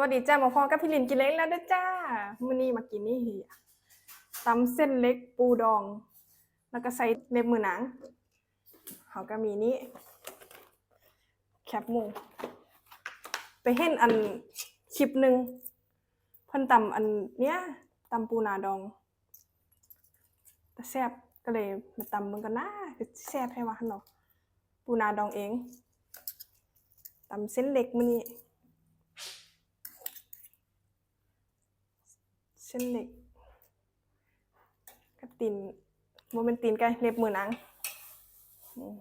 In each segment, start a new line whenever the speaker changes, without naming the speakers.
วัสดีจ้าหมาพอกับพี่ลินกินเล็กแล้วด้อจ้ามื้อนี้มากินนี่เหียตำเส้นเล็กปูดอง แล้วก็ใส่เล็บมือหนังเขาก็มีนี่แคบหมูไปเห็นอันคลิปหนึ่งเพิ่นตำอันเนี้ยตำปูนาดองแต่แซ่บก็เลยมาตำมันกันนะแซ่บให้ว่าเนาะปูนาดองเองตำเส้นเล็กมื้อนี้ เส้นเล็กกับตีนโมเป็นตีนไก่เล็บมือหนังอืม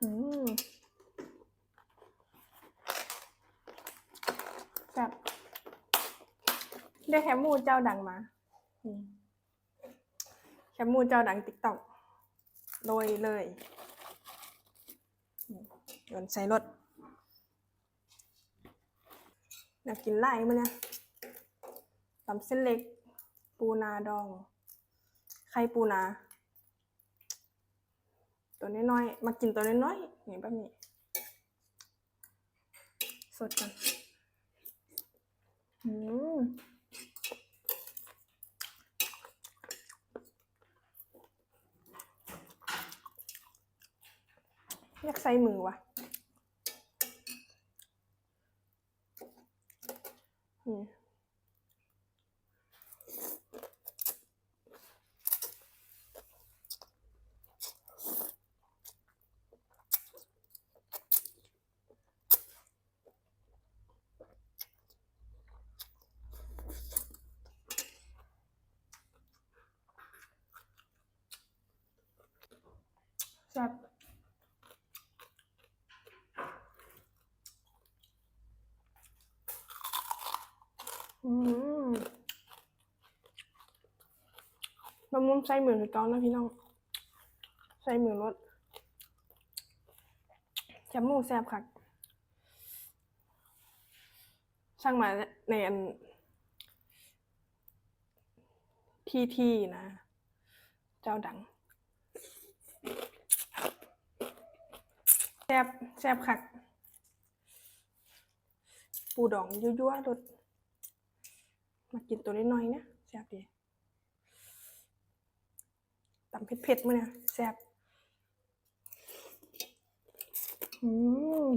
อืมแซ่บได้แคมมูเจ้าดังมาแคมมูเจ้าดังติ๊กต็อกโรยเลย ยนใส่รถอยากกินไล่มั้ยเนี่ยตำเส้นเล็ก ปูนาดอง ไข่ปูนา ตัวน้อยๆ มากินตัวน้อยๆอย่างแบบนี้ สดกันอืมอยากใส่มือวะ มแบอืมบะมุมใส่มือถูกต้องนะพี่น้อง ใส่มือรสแคบหมูแซ่บค่ะช่างมาในอันที่ที่นะ เจ้าดังแซ่บแซ่บคัก ปูดองยั่วๆรส มากินตัวน้อยๆนะแซ่บดีตำเผ็ดๆมั้ยเนี่ยแซ่บอืม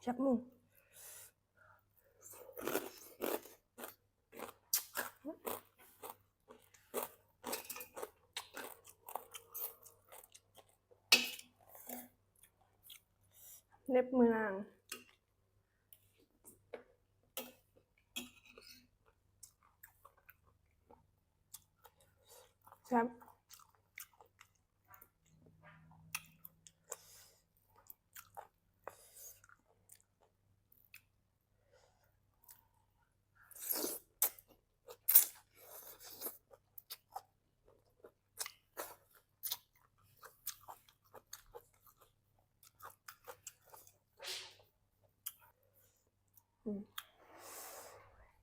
แซบหมู เล็บมือนาง ครับ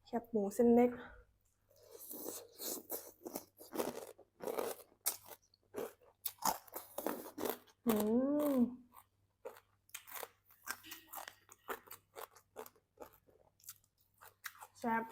แคบหมูเส้นเล็ก อืมแซ่บ